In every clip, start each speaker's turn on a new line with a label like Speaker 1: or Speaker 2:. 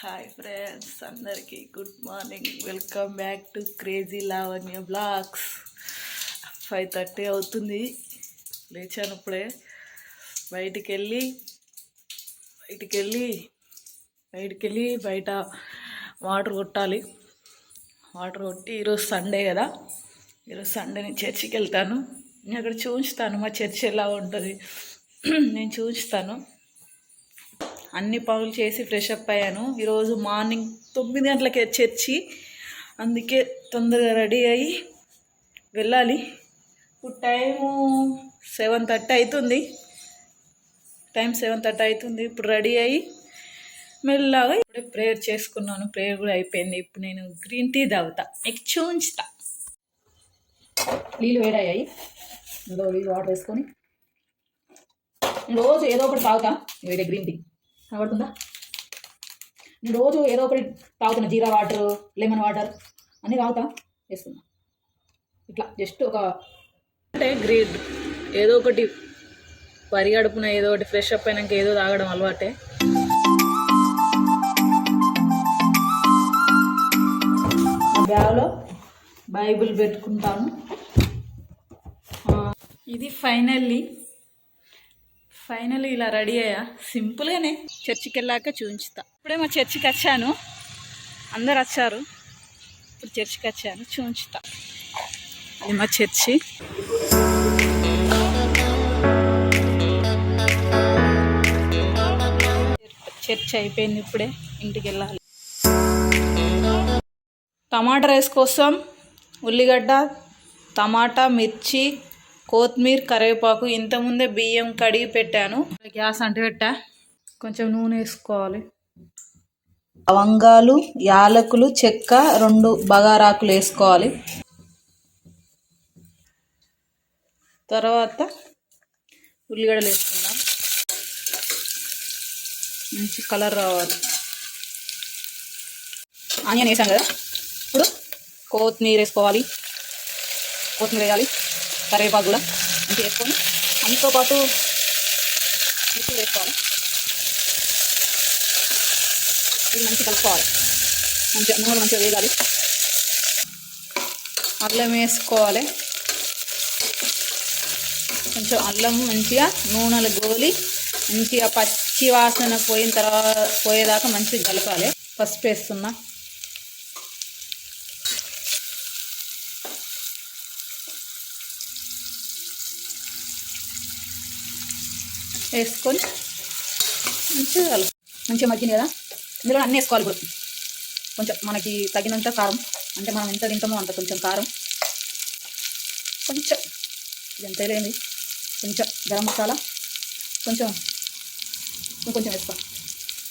Speaker 1: Hi friends అందరికీ good morning welcome back to crazy Lavanya vlogs five thirty అవుతుంది. లేచాను ఇప్పుడే. బయటికి వెళ్ళి బయటికి వెళ్ళి బయటికి వెళ్ళి బయట వాటర్ కొట్టాలి. వాటర్ కొట్టి ఈరోజు సండే కదా. ఈరోజు సండే నేను చర్చికి వెళ్తాను. నేను అక్కడ చూపిస్తాను. మా చర్చ్ ఎలా ఉంటుంది? నేను చూపిస్తాను. అన్ని పనులు చేసి ఫ్రెష్ అప్ అయ్యాను. ఈరోజు మార్నింగ్ తొమ్మిది గంటలకే చర్చి. అందుకే తొందరగా రెడీ అయ్యి వెళ్ళాలి. ఇప్పుడు టైము సెవెన్ థర్టీ అవుతుంది. టైం సెవెన్ థర్టీ అవుతుంది. ఇప్పుడు రెడీ అయ్యి మెల్లగా ఇప్పుడే ప్రేయర్ చేసుకున్నాను. ప్రేయర్ కూడా అయిపోయింది. ఇప్పుడు నేను గ్రీన్ టీ తాగుతా. మీకు చూంచుతా నీళ్ళు వేడయ్యాయి ఇందులో నీళ్ళు వాటర్ వేసుకొని. రోజు ఏదో ఒకటి తాగుతా. వేరే గ్రీన్ టీ కనబడుతుందా? నేను రోజు ఏదో ఒకటి తాగుతున్నా. జీరా వాటర్ లెమన్ వాటర్ అన్నీ తాగుతా వేస్తున్నా. ఇట్లా జస్ట్ ఒక అంటే గ్రీడ్ ఏదో ఒకటి పరిగడుపున ఏదో ఒకటి ఫ్రెష్ అప్ అయినాక ఏదో తాగడం అలవాటే. బ్యాగ్లో బైబిల్ పెట్టుకుంటాను. ఇది ఫైనల్లీ ఫైనల్ ఇలా రెడీ అయ్యా. సింపుల్గానే చర్చికి వెళ్ళాక చూపించుతా ఇప్పుడే మా చర్చికి వచ్చాను. అందరు వచ్చారు. ఇప్పుడు చర్చికి వచ్చాను. చూపించుతా ఇది మా చర్చి. చర్చ్ అయిపోయింది ఇప్పుడే. ఇంటికి వెళ్ళాలి. టమాటా రైస్ కోసం ఉల్లిగడ్డ టమాటా మిర్చి కొత్తిమీర కరివేపాకు ఇంతకుముందే బియ్యం కడిగి పెట్టాను. గ్యాస్ అంటు పెట్టా. కొంచెం నూనె వేసుకోవాలి. లవంగాలు యాలకులు చెక్క రెండు బగారాకులు వేసుకోవాలి. తర్వాత ఉల్లిగడ్డలు వేసుకుందాం. మంచి కలర్ రావాలి. ఆనియన్ వేసాం కదా. ఇప్పుడు కొత్తిమీర వేసుకోవాలి. కొత్తిమీర వేయాలి. కరివేపాకు కూడా మంచిగా వేసుకొని అందుతో పాటు మిర్చి వేసుకోవాలి. ఇది మంచిగా కలుపుకోవాలి. మంచిగా నూనె మంచిగా వేగాలి. అల్లం వేసుకోవాలి. కొంచెం అల్లం మంచిగా నూనెలు గోలి మంచిగా పచ్చి వాసన పోయిన తర్వాత పోయేదాకా మంచిగా కలపాలి. పసుపు వేస్తున్నా. వేసుకొని మంచిగా కలుపు. మంచిగా మగ్గింది కదా? ఇందులో అన్నీ వేసుకోవాలి ఇప్పుడు. కొంచెం మనకి తగినంత కారం. అంటే మనం ఎంత తింటామో అంత కొంచెం కారం. కొంచెం. ఇది ఎంత లేని కొంచెం గరం మసాలా. కొంచెం కొంచెం వేసుకో.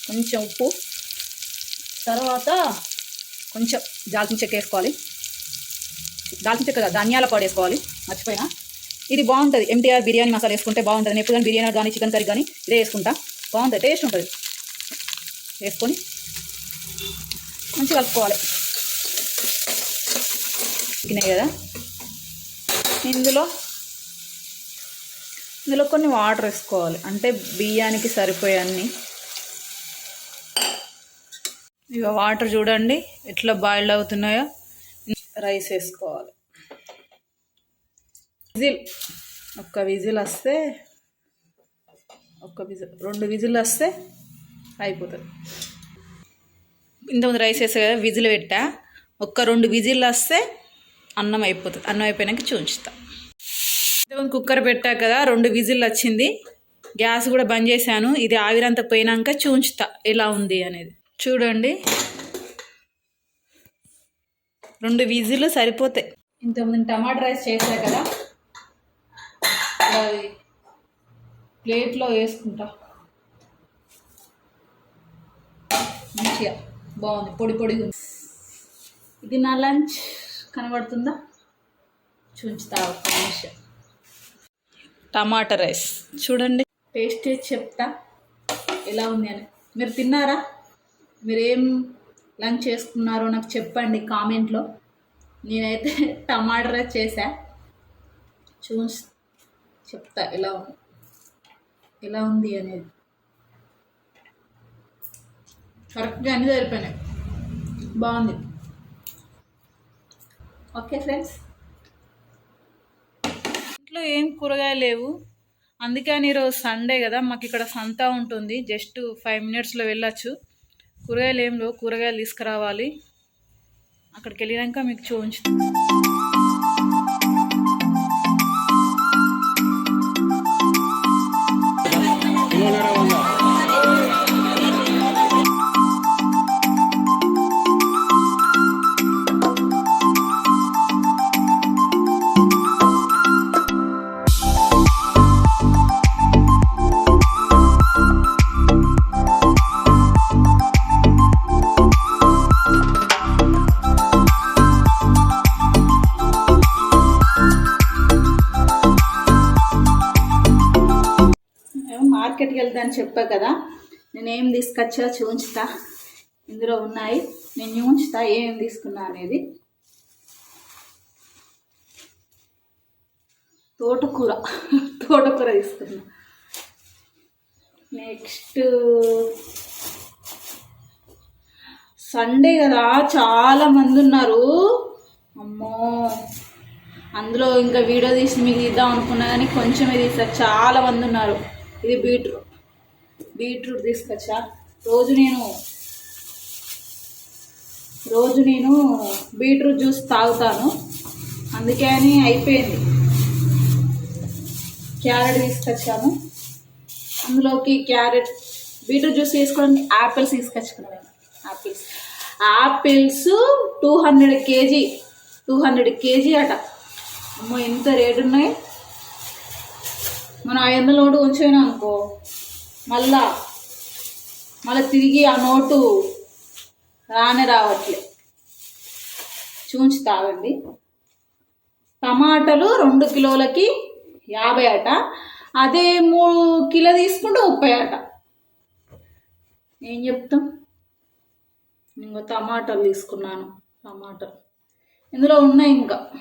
Speaker 1: కొంచెం ఉప్పు. తర్వాత కొంచెం దాల్చిన చెక్క వేసుకోవాలి. దాల్చిన చెక్క కాదు, ధనియాల పొడి వేసుకోవాలి. మర్చిపోయినా? ఇది బాగుంటుంది. ఎంటీఆర్ బిర్యానీ మసాలా వేసుకుంటే బాగుంటుంది. నేను ఎప్పుడు బిర్యానీ కానీ చికెన్ కర్రీ కానీ ఇదే వేసుకుంటా. బాగుంటుంది. టేస్ట్ ఉంటుంది. వేసుకొని మంచిగా కలుపుకోవాలి. చికెనే కదా. ఇందులో ఇందులో కొన్ని వాటర్ వేసుకోవాలి. అంటే బియ్యానికి సరిపోయే అన్ని. ఇక వాటర్ చూడండి. ఎట్లా బాయిల్డ్ అవుతున్నాయో. రైస్ వేసుకోవాలి. విజిల్. ఒక్క విజిల్ వస్తే ఒక్క విజిల్ రెండు విజిల్ వస్తే అయిపోతుంది. ఇంతకుముందు రైస్ వేసే కదా విజిల్ పెట్టా. ఒక్క రెండు విజిల్ వస్తే అన్నం అయిపోతుంది. అన్నం అయిపోయినాక చూంచుతా ఇంతకుముందు కుక్కర్ పెట్టా కదా రెండు విజిల్ వచ్చింది. గ్యాస్ కూడా బంద్ చేశాను. ఇది ఆవిరంతా పోయినాక చూంచుతా ఎలా ఉంది అనేది. చూడండి. రెండు విజిల్ సరిపోతాయి. ఇంతకుముందు టమాటా రైస్ చేసా కదా అది ప్లేట్లో వేసుకుంటా. మంచిగా. బాగుంది. పొడి పొడిగా ఉంది. ఇది నా లంచ్. కనబడుతుందా? చూంచుతా ఒక నిమిషం. టమాటా రైస్. చూడండి. టేస్ట్ చెప్తా. ఎలా ఉంది అని. మీరు తిన్నారా? మీరు ఏం లంచ్ చేసుకున్నారో నాకు చెప్పండి కామెంట్లో. నేనైతే టమాటా రైస్ చేశా చూ చెప్తా ఎలా ఉంది? ఎలా ఉంది అనేది.
Speaker 2: కరెక్ట్గా అన్నీ జరిపోయినాయి బాగుంది. Okay friends.
Speaker 1: ఇంట్లో ఏం కూరగాయలు లేవు. అందుకని ఈరోజు సండే కదా మాకు ఇక్కడ సంత ఉంటుంది. జస్ట్ ఫైవ్ మినిట్స్లో వెళ్ళచ్చు. కూరగాయలు ఏం లేవు కూరగాయలు తీసుకురావాలి. అక్కడికి వెళ్ళినాక మీకు చూపించుతాను
Speaker 2: చెప్పా కదా నేను ఏం తీసుకొచ్చా చూంచుతా. ఇందులో ఉన్నాయి నేను చూంచుతా ఏం తీసుకున్నా అనేది. తోటకూర తోటకూర తీసుకున్నా. నెక్స్ట్ సండే కదా చాలా మంది ఉన్నారు. అమ్మో. అందులో ఇంకా వీడియో తీసి మీకు తీద్దాం అనుకున్నా కానీ కొంచెమే తీసా చాలా మంది ఉన్నారు. ఇది బీట్రూట్. బీట్రూట్ తీసుకొచ్చా? రోజు నేను రోజు నేను బీట్రూట్ జ్యూస్ తాగుతాను. అందుకే అని అయిపోయింది. క్యారెట్ తీసుకొచ్చాను. అందులోకి క్యారెట్ బీట్రూట్ జ్యూస్ తీసుకోవడానికి apples తీసుకొచ్చుకున్నాను apples apples two hundred kg two hundred kg అట. అమ్మో ఎంత రేటు ఉన్నాయి మనం ఐదు వందల నోటు ఉంచాను అనుకో. మళ్ళా మళ్ళీ తిరిగి ఆ నోటు రానే రావట్లే. చూంచి తాగండి. టమాటాలు రెండు కిలోలకి యాభై అట. అదే మూడు కిలో తీసుకుంటే ముప్పై అట. ఏం చెప్తాం? ఇంకో టమాటాలు తీసుకున్నాను టమాటాలు. ఇందులో ఉన్నాయి ఇంకా.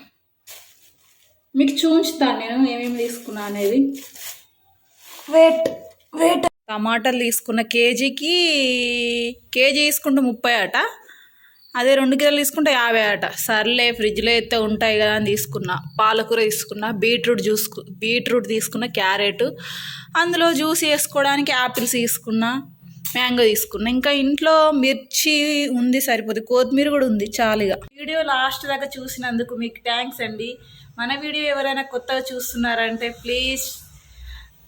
Speaker 2: మీకు చూంచుతాను నేను ఏమేమి తీసుకున్నా అనేది.
Speaker 1: వెయిట్ వెయిట్ టమాటాలు తీసుకున్న కేజీకి కేజీ తీసుకుంటే ముప్పై అట అదే రెండు కిలోలు తీసుకుంటే యాభై అట సర్లే ఫ్రిడ్జ్లో అయితే ఉంటాయి కదా అని తీసుకున్నా. పాలకూర తీసుకున్న బీట్రూట్ జ్యూస్ బీట్రూట్ తీసుకున్న క్యారెట్. అందులో జ్యూస్ వేసుకోవడానికి యాపిల్స్ తీసుకున్నా మ్యాంగో తీసుకున్నా. ఇంకా ఇంట్లో మిర్చి ఉంది సరిపోతుంది కొత్తిమీర కూడా ఉంది చాలుగా. వీడియో లాస్ట్ దాకా చూసినందుకు మీకు థ్యాంక్స్ అండి. మన వీడియో ఎవరైనా కొత్తగా చూస్తున్నారంటే ప్లీజ్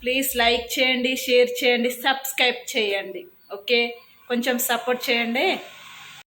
Speaker 1: ప్లీజ్ లైక్ చేయండి షేర్ చేయండి సబ్స్క్రైబ్ చేయండి. ఓకే? కొంచెం సపోర్ట్ చేయండి.